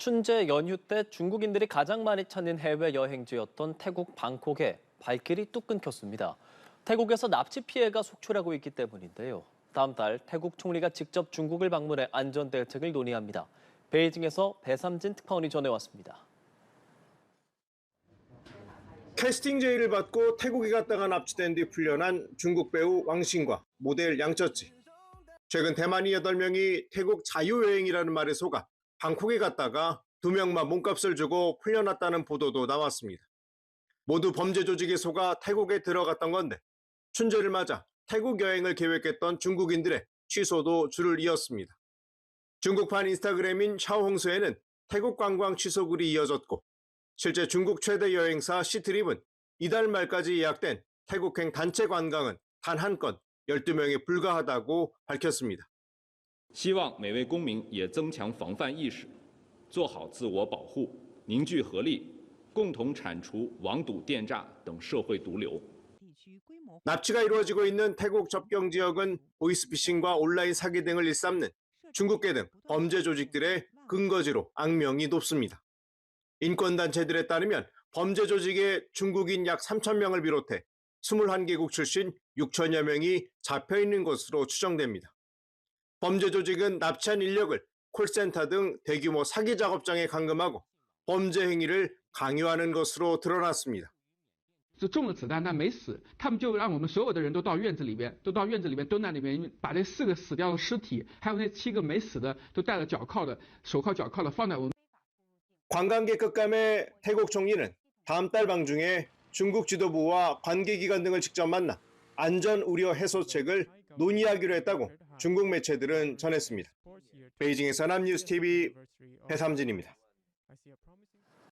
춘제 연휴 때 중국인들이 가장 많이 찾는 해외 여행지였던 태국 방콕에 발길이 뚝 끊겼습니다. 태국에서 납치 피해가 속출하고 있기 때문인데요. 다음 달 태국 총리가 직접 중국을 방문해 안전 대책을 논의합니다. 베이징에서 배삼진 특파원이 전해왔습니다. 캐스팅 제의를 받고 태국에 갔다가 납치된 뒤 풀려난 중국 배우 왕신과 모델 양쩌지. 최근 대만이 8명이 태국 자유여행이라는 말에 속아 방콕에 갔다가 두 명만 몸값을 주고 풀려났다는 보도도 나왔습니다. 모두 범죄 조직에 속아 태국에 들어갔던 건데 춘제를 맞아 태국 여행을 계획했던 중국인들의 취소도 줄을 이었습니다. 중국판 인스타그램인 샤오홍스에는 태국 관광 취소 글이 이어졌고 실제 중국 최대 여행사 시트립은 이달 말까지 예약된 태국행 단체 관광은 단 한 건 12명에 불과하다고 밝혔습니다. 希望每位公民也增强防范意识，做好自我保护，凝聚合力，共同铲除网赌、电诈等社会毒瘤。 납치가 이루어지고 있는 태국 접경 지역은 보이스피싱과 온라인 사기 등을 일삼는 중국계 등 범죄 조직들의 근거지로 악명이 높습니다. 인권단체들에 따르면 범죄 조직의 중국인 약 3천 명을 비롯해 21개국 출신 6천여 명이 잡혀 있는 것으로 추정됩니다. 범죄 조직은 납치한 인력을 콜센터 등 대규모 사기 작업장에 감금하고 범죄 행위를 강요하는 것으로 드러났습니다. 是中了子弹但没死，他们就让我们所有的人都到院子里边，都到院子里边蹲在里面，把这四个死掉的尸体，还有那七个没死的，都戴了脚铐的手铐脚铐的放在我们。 관광객 급감에 태국 총리는 다음 달 방중에 중국 지도부와 관계기관 등을 직접 만나 안전 우려 해소책을 논의하기로 했다고 중국 매체들은 전했습니다. 베이징에서 남뉴스 TV 배삼진입니다.